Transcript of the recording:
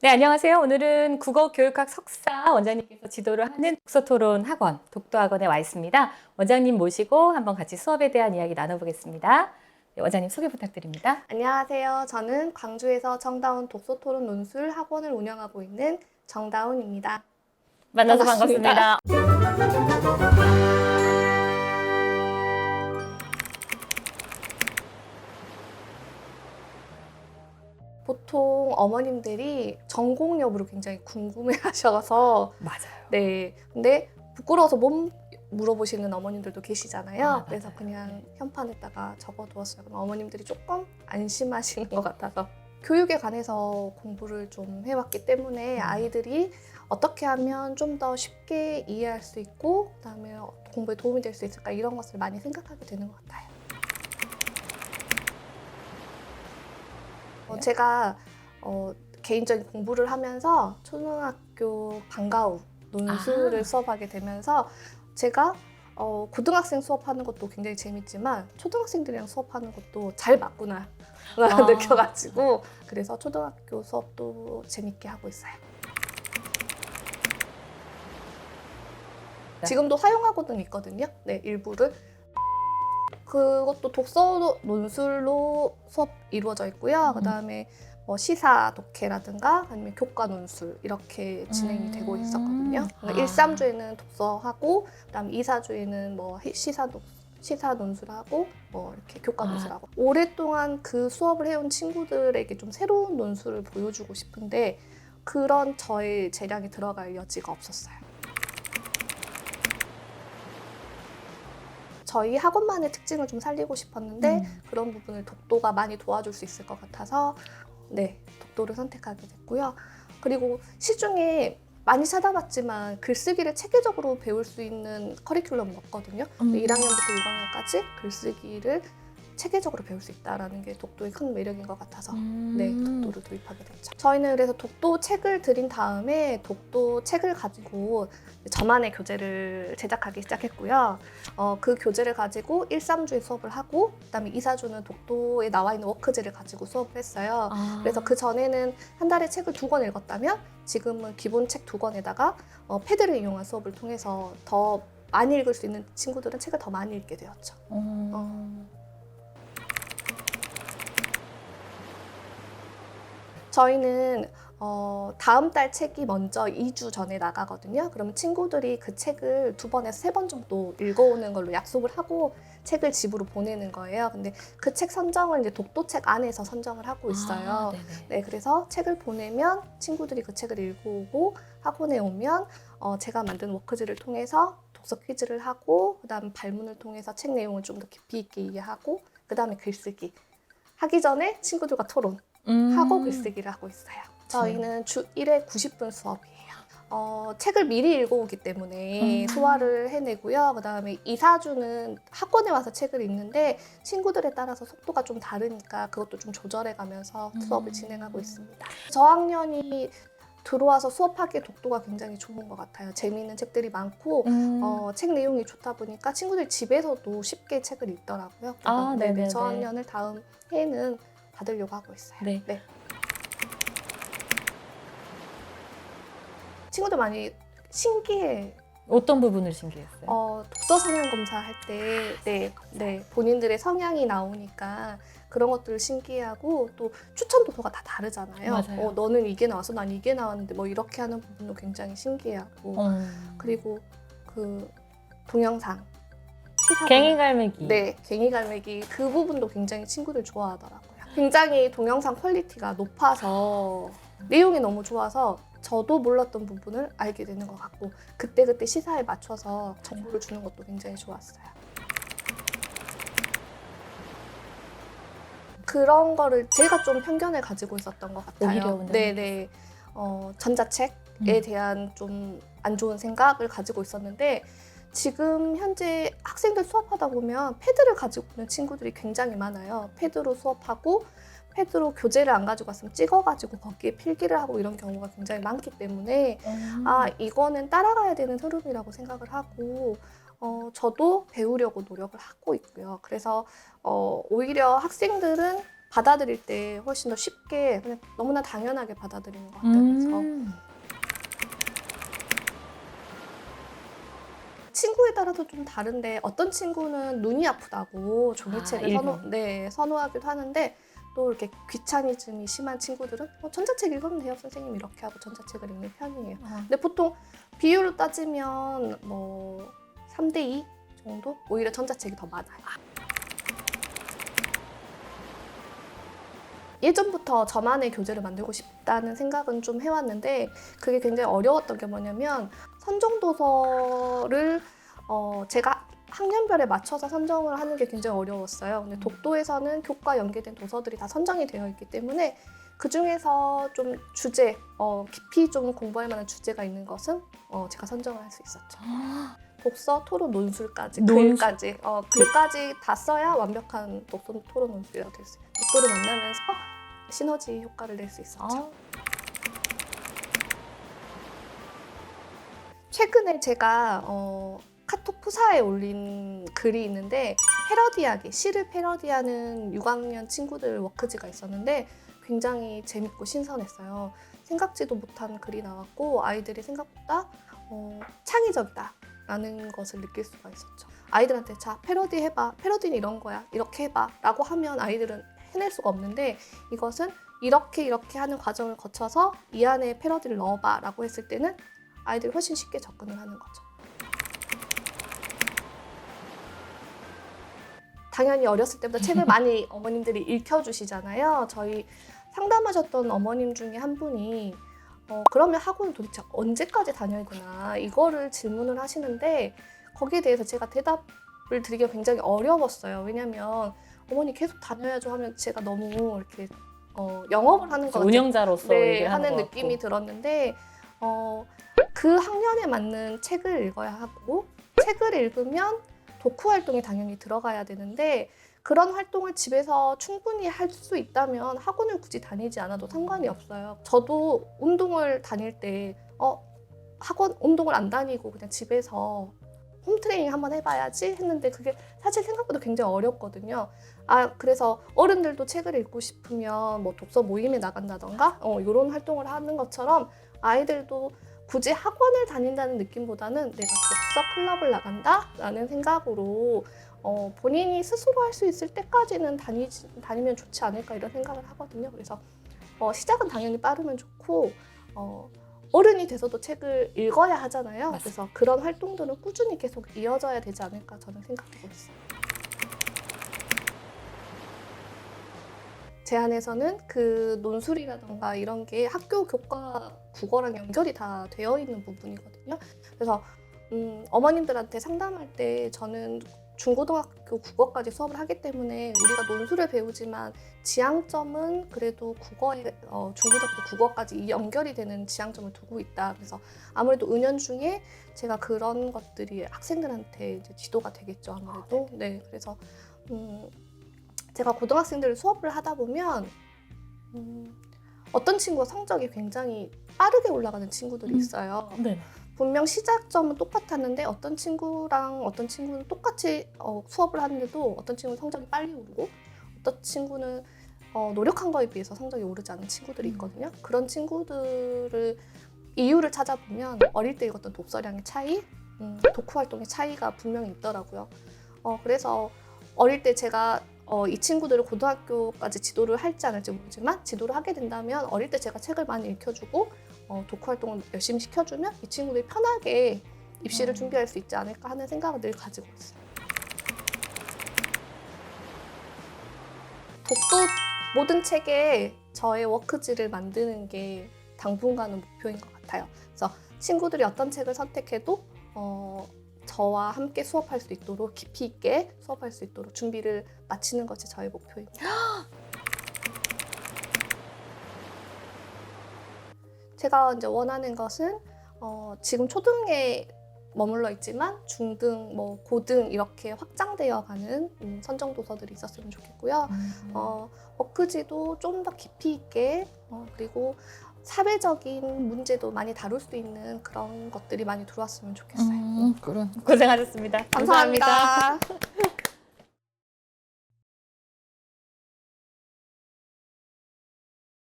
네, 안녕하세요. 오늘은 국어교육학 석사 원장님께서 지도를 하는 독서토론 학원, 독도학원에 와 있습니다. 원장님 모시고 한번 같이 수업에 대한 이야기 나눠보겠습니다. 네, 원장님 소개 부탁드립니다. 안녕하세요. 저는 광주에서 정다운 독서토론 논술 학원을 운영하고 있는 정다운입니다. 만나서 반갑습니다. 반갑습니다. 보통 어머님들이 전공 여부를 굉장히 궁금해 하셔서 맞아요. 네. 근데 부끄러워서 못 물어보시는 어머님들도 계시잖아요. 아, 그래서. 그냥 현판에다가 적어두었어요. 그럼 어머님들이 조금 안심하시는 것 같아서. 교육에 관해서 공부를 좀 해왔기 때문에 음. 아이들이 어떻게 하면 좀 더 쉽게 이해할 수 있고 그다음에 공부에 도움이 될 수 있을까 이런 것을 많이 생각하게 되는 것 같아요. 어, 제가 어, 개인적인 공부를 하면서 초등학교 방과 후 논술을 아. 수업하게 되면서 제가 어, 고등학생 수업하는 것도 굉장히 재밌지만 초등학생들이랑 수업하는 것도 잘 맞구나 아. 느껴가지고 그래서 초등학교 수업도 재밌게 하고 있어요. 지금도 사용하고는 있거든요. 네, 일부를. 그것도 독서 논술로 수업 이루어져 있고요. 음. 그다음에 뭐 시사 독해라든가 아니면 교과 논술 이렇게 진행이 되고 음. 있었거든요. 아. 1, 3주에는 독서하고 그다음에 2, 4주에는 뭐 시사 독 시사 논술하고 뭐 이렇게 교과 아. 논술하고 오랫동안 그 수업을 해온 친구들에게 좀 새로운 논술을 보여주고 싶은데 그런 저의 재량이 들어갈 여지가 없었어요. 저희 학원만의 특징을 좀 살리고 싶었는데 음. 그런 부분을 독도가 많이 도와줄 수 있을 것 같아서 네 독도를 선택하게 됐고요. 그리고 시중에 많이 찾아봤지만 글쓰기를 체계적으로 배울 수 있는 커리큘럼은 없거든요. 음. 1학년부터 6학년까지 글쓰기를 체계적으로 배울 수 있다라는 게 독도의 큰 매력인 것 같아서 음. 네, 독도를 도입하게 됐죠. 저희는 그래서 독도 책을 드린 다음에 독도 책을 가지고 저만의 교재를 제작하기 시작했고요. 어, 그 교재를 가지고 1, 3주에 수업을 하고 그다음에 2, 4주는 독도에 나와 있는 워크지를 가지고 수업을 했어요. 아. 그래서 그 전에는 한 달에 책을 두 권 읽었다면 지금은 기본 책 두 권에다가 어, 패드를 이용한 수업을 통해서 더 많이 읽을 수 있는 친구들은 책을 더 많이 읽게 되었죠. 음. 어. 저희는 어, 다음 달 책이 먼저 2주 전에 나가거든요. 그러면 친구들이 그 책을 두 번에서 세 번 정도 읽어오는 걸로 약속을 하고 책을 집으로 보내는 거예요. 근데 그 책 선정을 이제 독도책 안에서 선정을 하고 있어요. 아. 네, 그래서 책을 보내면 친구들이 그 책을 읽어오고 학원에 오면 어, 제가 만든 워크지를 통해서 독서 퀴즈를 하고 그다음 발문을 통해서 책 내용을 좀 더 깊이 있게 이해하고 그다음에 글쓰기 하기 전에 친구들과 토론 음. 하고 글쓰기를 하고 있어요. 저희는 주 1회 90분 수업이에요. 어, 책을 미리 읽어오기 때문에 음. 소화를 해내고요. 그 다음에 2, 4주는 학원에 와서 책을 읽는데 친구들에 따라서 속도가 좀 다르니까 그것도 좀 조절해 가면서 음. 수업을 진행하고 있습니다. 저학년이 들어와서 수업하기에 독도가 굉장히 좋은 것 같아요. 재미있는 책들이 많고 음. 어, 책 내용이 좋다 보니까 친구들 집에서도 쉽게 책을 읽더라고요. 아, 그래서 네네네. 저학년을 다음 해에는 받으려고 하고 있어요. 네. 친구들 많이 신기해. 어떤 부분을 신기했어요? 어, 독서 성향 검사할 때, 네, 네, 본인들의 성향이 나오니까 그런 것들을 신기해하고 또 추천 도서가 다 다르잖아요. 맞아요. 어, 너는 이게 나왔어, 난 이게 나왔는데 뭐 이렇게 하는 부분도 굉장히 신기해하고 음. 그리고 그 동영상 시사 갱이 갈매기. 네, 갱이 갈매기 그 부분도 굉장히 친구들 좋아하더라고요. 굉장히 동영상 퀄리티가 높아서 내용이 너무 좋아서 저도 몰랐던 부분을 알게 되는 것 같고 그때그때 시사에 맞춰서 정보를 주는 것도 굉장히 좋았어요. 그런 거를 제가 좀 편견을 가지고 있었던 것 같아요. 오히려. 네네. 어, 전자책에 음. 대한 좀 안 좋은 생각을 가지고 있었는데 지금 현재 학생들 수업하다 보면 패드를 가지고 있는 친구들이 굉장히 많아요. 패드로 수업하고 패드로 교재를 안 가지고 왔으면 찍어가지고 거기에 필기를 하고 이런 경우가 굉장히 많기 때문에 음. 아 이거는 따라가야 되는 흐름이라고 생각을 하고 어, 저도 배우려고 노력을 하고 있고요. 그래서 어, 오히려 학생들은 받아들일 때 훨씬 더 쉽게 그냥 너무나 당연하게 받아들이는 것 같아요. 그래서 음. 친구에 따라서 좀 다른데 어떤 친구는 눈이 아프다고 종이책을 아, 선호. 네, 선호하기도 하는데 또 이렇게 귀차니즘이 심한 친구들은 어, 전자책 읽으면 돼요 선생님 이렇게 하고 전자책을 읽는 편이에요. 어. 근데 보통 비율로 따지면 뭐 3대 2 정도? 오히려 전자책이 더 많아요. 예전부터 저만의 교재를 만들고 싶다는 생각은 좀 해왔는데 그게 굉장히 어려웠던 게 뭐냐면 선정도서를 어 제가 학년별에 맞춰서 선정을 하는 게 굉장히 어려웠어요. 근데 독도에서는 교과 연계된 도서들이 다 선정이 되어 있기 때문에 그 중에서 좀 주제, 어, 깊이 좀 공부할 만한 주제가 있는 것은 어, 제가 선정을 할 수 있었죠. 독서, 토론, 논술까지, 논술. 글까지, 어, 글까지 다 써야 완벽한 독서, 토론, 논술이라고 될수 있어요. 독도를 만나면서 시너지 효과를 낼 수 있었죠. 아, 최근에 제가 어, 카톡 푸사에 올린 글이 있는데 패러디하기, 시를 패러디하는 6학년 친구들 워크지가 있었는데 굉장히 재밌고 신선했어요. 생각지도 못한 글이 나왔고 아이들이 생각보다 어, 창의적이다 라는 것을 느낄 수가 있었죠. 아이들한테 자 패러디 해봐, 패러디는 이런 거야, 이렇게 해봐 라고 하면 아이들은 해낼 수가 없는데 이것은 이렇게 이렇게 하는 과정을 거쳐서 이 안에 패러디를 넣어봐 라고 했을 때는 아이들이 훨씬 쉽게 접근을 하는 거죠. 당연히 어렸을 때부터 책을 많이 어머님들이 읽혀주시잖아요. 저희 상담하셨던 어머님 중에 한 분이 어, 그러면 학원 도대체 언제까지 다녀야 되나 이거를 질문을 하시는데 거기에 대해서 제가 대답을 드리기가 굉장히 어려웠어요. 왜냐하면 어머니 계속 다녀야죠 하면 제가 너무 이렇게 어, 영업을 하는 것 같아요. 운영자로서 네, 하는 것 느낌이. 들었는데 어, 그 학년에 맞는 책을 읽어야 하고 책을 읽으면 독후 활동이 당연히 들어가야 되는데 그런 활동을 집에서 충분히 할 수 있다면 학원을 굳이 다니지 않아도 상관이 없어요. 저도 운동을 다닐 때 어, 학원 운동을 안 다니고 그냥 집에서 홈트레이닝 한번 해봐야지 했는데 그게 사실 생각보다 굉장히 어렵거든요. 아 그래서 어른들도 책을 읽고 싶으면 뭐 독서 모임에 나간다던가 어, 이런 활동을 하는 것처럼 아이들도 굳이 학원을 다닌다는 느낌보다는 내가 독서 클럽을 나간다 라는 생각으로 어, 본인이 스스로 할 수 있을 때까지는 다니, 다니면 좋지 않을까 이런 생각을 하거든요. 그래서 어, 시작은 당연히 빠르면 좋고 어, 어른이 돼서도 책을 읽어야 하잖아요. 맞습니다. 그래서 그런 활동들은 꾸준히 계속 이어져야 되지 않을까 저는 생각하고 있어요. 제 안에서는 그 논술이라던가 이런 게 학교 교과 국어랑 연결이 다 되어 있는 부분이거든요. 그래서 음, 어머님들한테 상담할 때 저는 중고등학교 국어까지 수업을 하기 때문에 우리가 논술을 배우지만 지향점은 그래도 국어에 어, 중고등학교 국어까지 연결이 되는 지향점을 두고 있다. 그래서 아무래도 은연중에 제가 그런 것들이 학생들한테 이제 지도가 되겠죠. 아무래도 네 그래서 음, 제가 고등학생들 수업을 하다 보면 음, 어떤 친구가 성적이 굉장히 빠르게 올라가는 친구들이 음. 있어요. 네. 분명 시작점은 똑같았는데 어떤 친구랑 어떤 친구는 똑같이 어, 수업을 하는데도 어떤 친구는 성적이 빨리 오르고 어떤 친구는 어, 노력한 거에 비해서 성적이 오르지 않은 친구들이 음. 있거든요. 그런 친구들을 이유를 찾아보면 어릴 때 읽었던 독서량의 차이, 음, 독후 활동의 차이가 분명히 있더라고요. 어, 그래서 어릴 때 제가 어, 이 친구들을 고등학교까지 지도를 할지 안 할지 모르지만 지도를 하게 된다면 어릴 때 제가 책을 많이 읽혀주고 어, 독후 활동을 열심히 시켜주면 이 친구들이 편하게 입시를 음. 준비할 수 있지 않을까 하는 생각을 늘 가지고 있어요. 독도 모든 책에 저의 워크지를 만드는 게 당분간은 목표인 것 같아요. 그래서 친구들이 어떤 책을 선택해도 어, 저와 함께 수업할 수 있도록 깊이 있게 수업할 수 있도록 준비를 마치는 것이 저의 목표입니다. 제가 이제 원하는 것은 어, 지금 초등에 머물러 있지만 중등, 뭐 고등 이렇게 확장되어 가는 음, 선정 도서들이 있었으면 좋겠고요. 음. 어, 워크지도 좀 더 깊이 있게 어, 그리고 사회적인 문제도 많이 다룰 수 있는 그런 것들이 많이 들어왔으면 좋겠어요. 음, 그래. 고생하셨습니다. 감사합니다.